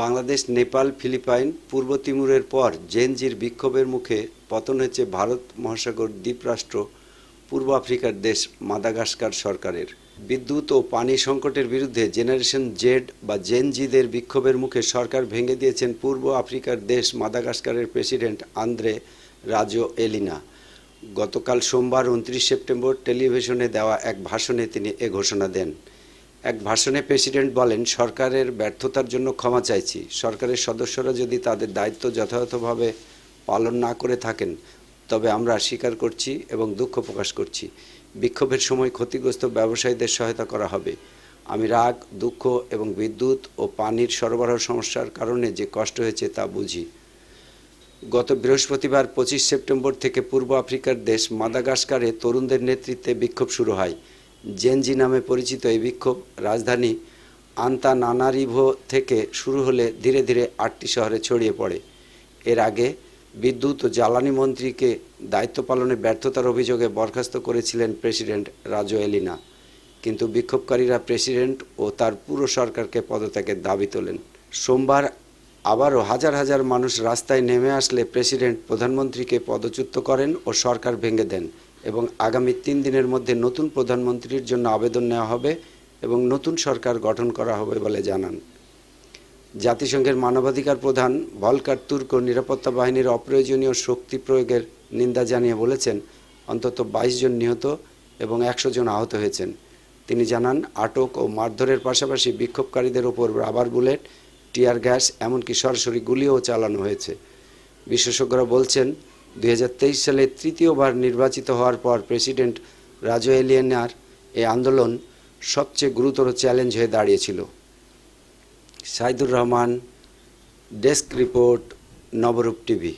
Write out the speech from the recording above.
Bangladesh, Nepal, Philippine, পূর্ব তিমুরের পর জেনজির বিক্ষোভের মুখে পতন হয়েছে ভারত মহাসাগর দ্বীপরাষ্ট্র, পূর্ব আফ্রিকার দেশ মাদাগাস্কার সরকারের। বিদ্যুৎ ও পানি সংকটের বিরুদ্ধে জেনারেশন জেড বা জেনজিদের বিক্ষোভের মুখে সরকার ভেঙে দিয়েছেন পূর্ব আফ্রিকার দেশ মাদাগাস্কারের প্রেসিডেন্ট আন্দ্রে রাজো এলিনা গতকাল সোমবার, উনত্রিশ সেপ্টেম্বর, টেলিভিশনে দেওয়া এক ভাষণে তিনি এ ঘোষণা দেন। এক ভাষণে প্রেসিডেন্ট বলেন, সরকারের ব্যর্থতার জন্য ক্ষমা চাইছি। সরকারের সদস্যরা যদি তাদের দায়িত্ব যথাযথভাবে পালন না করে থাকেন, তবে আমরা স্বীকার করছি এবং দুঃখ প্রকাশ করছি। বিক্ষোভের সময় ক্ষতিগ্রস্ত ব্যবসায়ীদের সহায়তা করা হবে। আমি রাগ, দুঃখ এবং বিদ্যুৎ ও পানির সরবরাহ সমস্যার কারণে যে কষ্ট হয়েছে তা বুঝি। গত বৃহস্পতিবার পঁচিশ সেপ্টেম্বর থেকে পূর্ব আফ্রিকার দেশ মাদাগাস্কারে তরুণদের নেতৃত্বে বিক্ষোভ শুরু হয়। জেনজি নামে পরিচিত এই বিক্ষোভ রাজধানী আন্তানানারিভো থেকে শুরু হলে ধীরে ধীরে আটটি শহরে ছড়িয়ে পড়ে। এর আগে বিদ্যুৎ ও জ্বালানি মন্ত্রীকে দায়িত্ব পালনে ব্যর্থতার অভিযোগে বরখাস্ত করেছিলেন প্রেসিডেন্ট রাজো এলিনা কিন্তু বিক্ষোভকারীরা প্রেসিডেন্ট ও তার পুরো সরকারকে পদত্যাগের দাবি তোলেন। সোমবার আবারও হাজার হাজার মানুষ রাস্তায় নেমে আসলে প্রেসিডেন্ট প্রধানমন্ত্রীকে পদচ্যুত করেন ও সরকার ভেঙে দেন। এবং আগামী তিন দিনের মধ্যে নতুন প্রধানমন্ত্রীর জন্য আবেদন নেওয়া হবে এবং নতুন সরকার গঠন করা হবে বলে জানান। জাতিসংঘের মানবাধিকার প্রধান ভলকার তুর্ক নিরাপত্তা বাহিনীর অপ্রয়োজনীয় শক্তি প্রয়োগের নিন্দা জানিয়ে বলেছেন, অন্তত বাইশ জন নিহত এবং একশো জন আহত হয়েছেন। তিনি জানান, আটক ও মারধরের পাশাপাশি বিক্ষোভকারীদের ওপর রাবার বুলেট, টিয়ার গ্যাস, এমনকি সরাসরি গুলিও চালানো হয়েছে। বিশেষজ্ঞরা বলছেন দুই হাজার তেইশ সালে তৃতীয়বার নির্বাচিত হওয়ার পর প্রেসিডেন্ট রাজো এলিয়েনার এই আন্দোলন সবচেয়ে গুরুতর চ্যালেঞ্জ হয়ে দাঁড়িয়েছিল। Saidur Rahman, desk report, Nabarup TV.